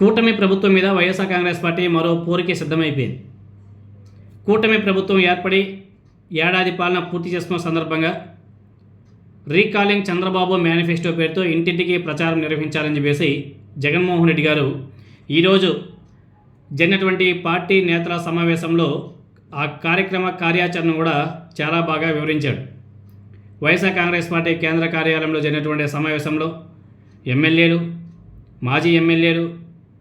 కూటమి ప్రభుత్వం మీద వైఎస్ఆర్ కాంగ్రెస్ పార్టీ మరో పోరుకి సిద్ధమైపోయింది. కూటమి ప్రభుత్వం ఏర్పడి ఏడాది పాలన పూర్తి చేసుకున్న సందర్భంగా రీకాలింగ్ చంద్రబాబు మేనిఫెస్టో పేరుతో ఇంటింటికి ప్రచారం నిర్వహించాలని చెప్పేసి జగన్మోహన్ రెడ్డి గారు ఈరోజు జరిగినటువంటి పార్టీ నేతల సమావేశంలో ఆ కార్యక్రమ కార్యాచరణ కూడా చాలా బాగా వివరించాడు. వైఎస్ఆర్ కాంగ్రెస్ పార్టీ కేంద్ర కార్యాలయంలో జరిగినటువంటి సమావేశంలో ఎమ్మెల్యేలు మాజీ ఎమ్మెల్యేలు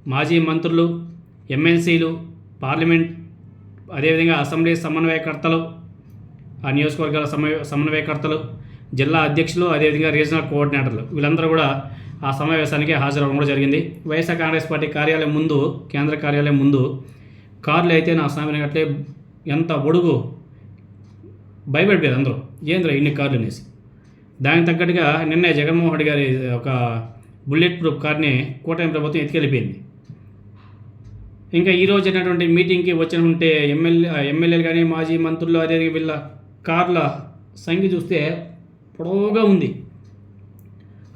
మాజీ మంత్రులు ఎమ్మెల్సీలు పార్లమెంట్ అదేవిధంగా అసెంబ్లీ సమన్వయకర్తలు ఆ నియోజకవర్గాల సమయ సమన్వయకర్తలు జిల్లా అధ్యక్షులు అదేవిధంగా రీజనల్ కోఆర్డినేటర్లు. వీళ్ళందరూ కూడా ఆ సమావేశానికి హాజరవడం కూడా జరిగింది. వైఎస్ఆర్ కాంగ్రెస్ పార్టీ కార్యాలయం ముందు కేంద్ర కార్యాలయం ముందు కార్లు అయితే నా స్వామి ఎంత ఒడుగు భయపడిపోయారు అందరూ. ఏంద్రా ఇన్ని కార్లు అనేసి. దానికి తగ్గట్టుగా నిన్నే జగన్మోహన్ రెడ్డి గారి ఒక బుల్లెట్ ప్రూఫ్ కార్ని కూటమి ప్రభుత్వం ఎత్తుకెళ్ళిపోయింది. ఇంకా ఈ రోజు మీటింగ్కి వచ్చిన ఉంటే ఎమ్మెల్యే ఎమ్మెల్యేలు కానీ మాజీ మంత్రులు అదే వీళ్ళ కార్ల సంఖ్య చూస్తే పొడవుగా ఉంది.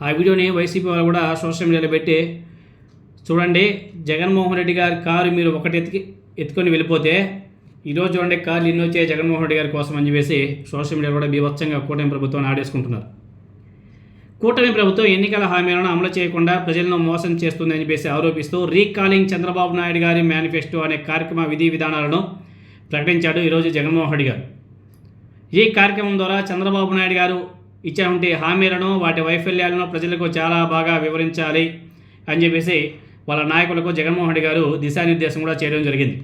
ఆ వీడియోని వైసీపీ వాళ్ళు కూడా సోషల్ మీడియాలో పెట్టి చూడండి జగన్మోహన్ రెడ్డి గారి కారు మీరు ఒకటి ఎత్తికి ఎత్తుకొని వెళ్ళిపోతే ఈరోజు చూడండి కార్లు ఎన్ని వచ్చాయి జగన్మోహన్ రెడ్డి గారి కోసం అని చెప్పేసి సోషల్ మీడియా కూడా బీభత్సంగా కూటమి ప్రభుత్వాన్ని ఆడేసుకుంటున్నారు. కూటమి ప్రభుత్వం ఎన్నికల హామీలను అమలు చేయకుండా ప్రజలను మోసం చేస్తుందని చెప్పేసి ఆరోపిస్తూ రీకాలింగ్ చంద్రబాబు నాయుడు గారి మేనిఫెస్టో అనే కార్యక్రమ విధి విధానాలను ప్రకటించాడు ఈరోజు జగన్మోహన్ రెడ్డి గారు. ఈ కార్యక్రమం ద్వారా చంద్రబాబు నాయుడు గారు ఇచ్చినటువంటి హామీలను వాటి వైఫల్యాలను ప్రజలకు చాలా బాగా వివరించాలి అని చెప్పేసి వాళ్ళ నాయకులకు జగన్మోహన్ రెడ్డి గారు దిశానిర్దేశం కూడా చేయడం జరిగింది.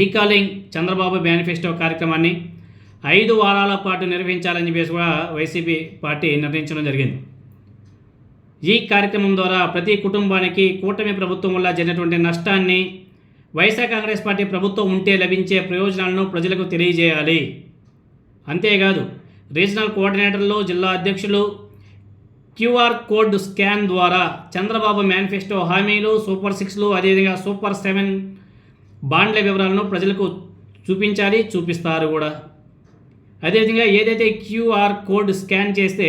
రీకాలింగ్ చంద్రబాబు మేనిఫెస్టో కార్యక్రమాన్ని ఐదు వారాల పాటు నిర్వహించాలని చెప్పేసి కూడా వైసీపీ పార్టీ నిర్ణయించడం జరిగింది. ఈ కార్యక్రమం ద్వారా ప్రతి కుటుంబానికి కూటమి ప్రభుత్వం వల్ల జరిగినటువంటి నష్టాన్ని వైఎస్ఆర్ కాంగ్రెస్ పార్టీ ప్రభుత్వం ఉంటే లభించే ప్రయోజనాలను ప్రజలకు తెలియజేయాలి. అంతేకాదు రీజనల్ కోఆర్డినేటర్లు జిల్లా అధ్యక్షులు క్యూఆర్ కోడ్ స్కాన్ ద్వారా చంద్రబాబు మేనిఫెస్టో హామీలు సూపర్ సిక్స్లు అదేవిధంగా సూపర్ సెవెన్ బాండ్ల వివరాలను ప్రజలకు చూపించాలి చూపిస్తారు కూడా. అదేవిధంగా ఏదైతే క్యూఆర్ కోడ్ స్కాన్ చేస్తే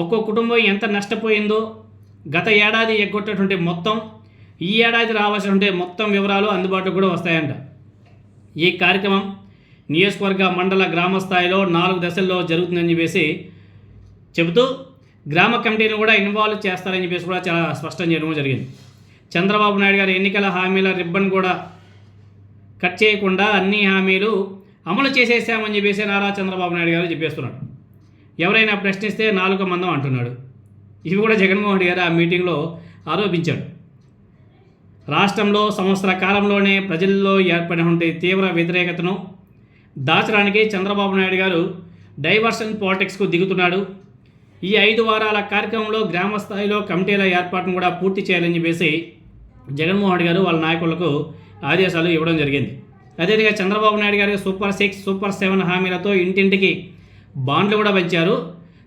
ఒక్కో కుటుంబం ఎంత నష్టపోయిందో గత ఏడాది ఎగ్గొట్టేటువంటి మొత్తం ఈ ఏడాది రావాల్సినటువంటి మొత్తం వివరాలు అందుబాటులో కూడా వస్తాయంట. ఈ కార్యక్రమం నియోజకవర్గ మండల గ్రామ స్థాయిలో నాలుగు దశల్లో జరుగుతుందని చెప్పేసి చెబుతూ గ్రామ కమిటీని కూడా ఇన్వాల్వ్ చేస్తారని చెప్పేసి కూడా చాలా స్పష్టం చేయడం జరిగింది. చంద్రబాబు నాయుడు గారి ఎన్నికల హామీల రిబ్బన్ కూడా కట్ చేయకుండా అన్ని హామీలు అమలు చేసేసామని చెప్పేసి నారా చంద్రబాబు నాయుడు గారు చెప్పేస్తున్నాడు ఎవరైనా ప్రశ్నిస్తే నాలుగు మందం అంటున్నాడు. ఇవి కూడా జగన్మోహన్ రెడ్డి గారు ఆ మీటింగ్లో ఆరోపించాడు. రాష్ట్రంలో సంవత్సర కాలంలోనే ప్రజల్లో ఏర్పడినటువంటి తీవ్ర వ్యతిరేకతను దాచడానికి చంద్రబాబు నాయుడు గారు డైవర్షన్ పాలిటిక్స్కు దిగుతున్నాడు. ఈ ఐదు వారాల కార్యక్రమంలో గ్రామ స్థాయిలో కమిటీల ఏర్పాటును కూడా పూర్తి చేయాలని చెప్పేసి జగన్మోహన్ రెడ్డి గారు వాళ్ళ నాయకులకు ఆదేశాలు ఇవ్వడం జరిగింది. అదేవిధంగా చంద్రబాబు నాయుడు గారి సూపర్ సిక్స్ సూపర్ సెవెన్ హామీలతో ఇంటింటికి బాండ్లు కూడా పంచారు.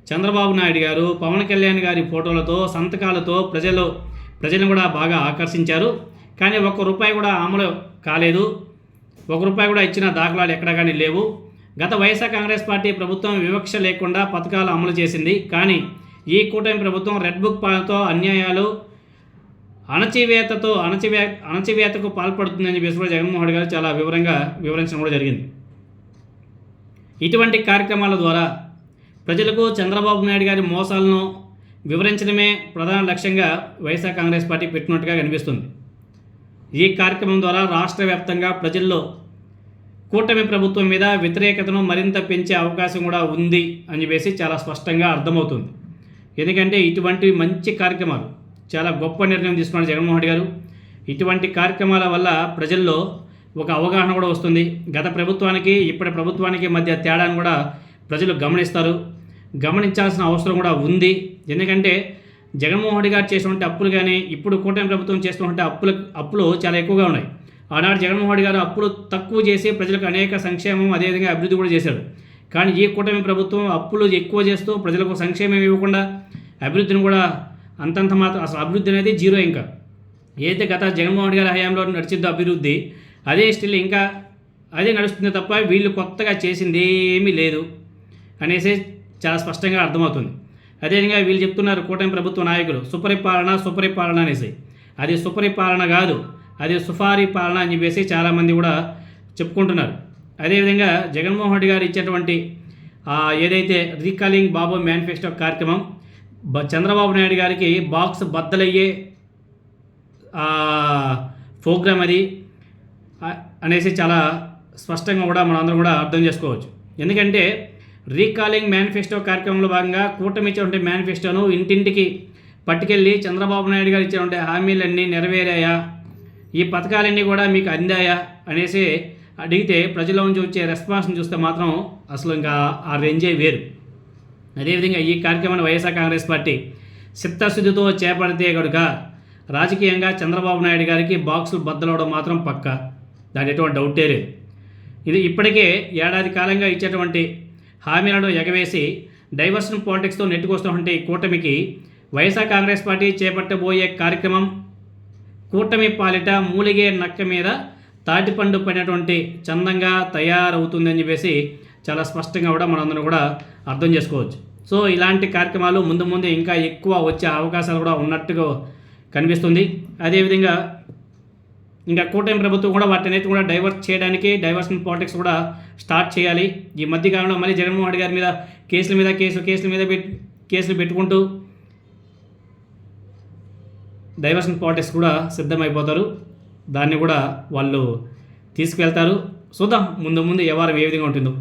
చంద్రబాబు నాయుడు గారు పవన్ కళ్యాణ్ గారి ఫోటోలతో సంతకాలతో ప్రజలు ప్రజలను కూడా బాగా ఆకర్షించారు. కానీ ఒక్క రూపాయి కూడా అమలు కాలేదు. ఒక రూపాయి కూడా ఇచ్చిన దాఖలాలు ఎక్కడ కానీ లేవు. గత వైఎస్ఆర్ కాంగ్రెస్ పార్టీ ప్రభుత్వం వివక్ష లేకుండా పథకాలు అమలు చేసింది. కానీ ఈ కూటమి ప్రభుత్వం రెడ్ బుక్ పాలనతో అన్యాయాలు అణచివేతతో అణచివే అణచివేతకు పాల్పడుతుందని చెప్పేసి కూడా జగన్మోహన్ గారు చాలా వివరంగా వివరించడం కూడా జరిగింది. ఇటువంటి కార్యక్రమాల ద్వారా ప్రజలకు చంద్రబాబు నాయుడు గారి మోసాలను వివరించడమే ప్రధాన లక్ష్యంగా వైఎస్ఆర్ కాంగ్రెస్ పార్టీ పెట్టినట్టుగా కనిపిస్తుంది. ఈ కార్యక్రమం ద్వారా రాష్ట్ర వ్యాప్తంగా ప్రజల్లో కూటమి ప్రభుత్వం మీద వ్యతిరేకతను మరింత పెంచే అవకాశం కూడా ఉంది అని చెప్పేసి చాలా స్పష్టంగా అర్థమవుతుంది. ఎందుకంటే ఇటువంటి మంచి కార్యక్రమాలు చాలా గొప్ప నిర్ణయం తీసుకున్నారు జగన్మోహన్ రెడ్డి గారు. ఇటువంటి కార్యక్రమాల వల్ల ప్రజల్లో ఒక అవగాహన కూడా వస్తుంది. గత ప్రభుత్వానికి ఇప్పటి ప్రభుత్వానికి మధ్య తేడాను కూడా ప్రజలు గమనిస్తారు. గమనించాల్సిన అవసరం కూడా ఉంది. ఎందుకంటే జగన్మోహన్ రెడ్డి గారు చేసినటువంటి అప్పులు కానీ ఇప్పుడు కూటమి ప్రభుత్వం చేస్తున్నటువంటి అప్పులు అప్పులు చాలా ఎక్కువగా ఉన్నాయి. ఆనాడు జగన్మోహన్ రెడ్డి గారు అప్పులు తక్కువ చేసి ప్రజలకు అనేక సంక్షేమం అదేవిధంగా అభివృద్ధి కూడా చేశాడు. కానీ ఈ కూటమి ప్రభుత్వం అప్పులు ఎక్కువ చేస్తూ ప్రజలకు సంక్షేమం ఇవ్వకుండా అభివృద్ధిని కూడా అంతంత మాత్రం అసలు అభివృద్ధి అనేది జీరో ఇంకా. ఏదైతే గత జగన్మోహన్ రెడ్డి గారి హయాంలో నడిచిందో అభివృద్ధి అదే స్టిల్ ఇంకా అదే నడుస్తుంది తప్ప వీళ్ళు కొత్తగా చేసింది ఏమీ లేదు. అనేసి చాలా స్పష్టంగా అర్థమవుతుంది. అదేవిధంగా వీళ్ళు చెప్తున్నారు కూటమి ప్రభుత్వ నాయకులు సుపరిపాలన సుపరిపాలన అనేసి. అది సుపరిపాలన కాదు అది సుఫారీ పాలన అని చెప్పేసి చాలామంది కూడా చెప్పుకుంటున్నారు. అదేవిధంగా జగన్మోహన్ రెడ్డి గారు ఇచ్చేటువంటి ఏదైతే రీకాలింగ్ బాబు మేనిఫెస్టో కార్యక్రమం బ- చంద్రబాబు నాయుడు గారికి బాక్స్ బద్దలయ్యే ప్రోగ్రామ్ అది అనేసి చాలా స్పష్టంగా కూడా మనందరం కూడా అర్థం చేసుకోవచ్చు. ఎందుకంటే రీకాలింగ్ మేనిఫెస్టో కార్యక్రమంలో భాగంగా కూటమి ఇచ్చినటువంటి మేనిఫెస్టోను ఇంటింటికి పట్టుకెళ్ళి చంద్రబాబు నాయుడు గారు ఇచ్చినటువంటి హామీలన్నీ నెరవేరాయా? ఈ పథకాలన్నీ కూడా మీకు అందాయా? అనేసి అడిగితే ప్రజల నుంచి వచ్చే రెస్పాన్స్ని చూస్తే మాత్రం అసలు ఇంకా ఆ రేంజే వేరు. అదేవిధంగా ఈ కార్యక్రమాన్ని వైఎస్ఆర్ కాంగ్రెస్ పార్టీ చిత్తశుద్ధితో చేపడితే కనుక రాజకీయంగా చంద్రబాబు నాయుడు గారికి బాక్సులు బద్దలవడం మాత్రం పక్కా. దాని ఎటువంటి డౌటే లేదు. ఇది ఇప్పటికే ఏడాది కాలంగా ఇచ్చేటువంటి హామీలను ఎగవేసి డైవర్షన్ పాలిటిక్స్తో నెట్టుకొస్తున్నటువంటి కూటమికి వైఎస్ఆర్ కాంగ్రెస్ పార్టీ చేపట్టబోయే కార్యక్రమం కూటమి పాలిట మూలిగే నక్క మీద తాటిపండు పడినటువంటి చందంగా తయారవుతుందని చెప్పేసి చాలా స్పష్టంగా కూడా మనందరం కూడా అర్థం చేసుకోవచ్చు. సో ఇలాంటి కార్యక్రమాలు ముందు ముందు ఇంకా ఎక్కువ వచ్చే అవకాశాలు కూడా ఉన్నట్టుగా కనిపిస్తుంది. అదేవిధంగా ఇంకా కూటమి ప్రభుత్వం కూడా వాటిని కూడా డైవర్ట్ చేయడానికి డైవర్షన్ పాలిటిక్స్ కూడా స్టార్ట్ చేయాలి. ఈ మధ్యకాలంలో మళ్ళీ జగన్మోహన్ రెడ్డి గారి మీద కేసుల మీద కేసులు కేసుల మీద కేసులు పెట్టుకుంటూ డైవర్షన్ పాలిటిక్స్ కూడా సిద్ధమైపోతారు. దాన్ని కూడా వాళ్ళు తీసుకువెళ్తారు. చూద్దాం. ముందు ముందు వ్యవహారం ఏ విధంగా ఉంటుందో.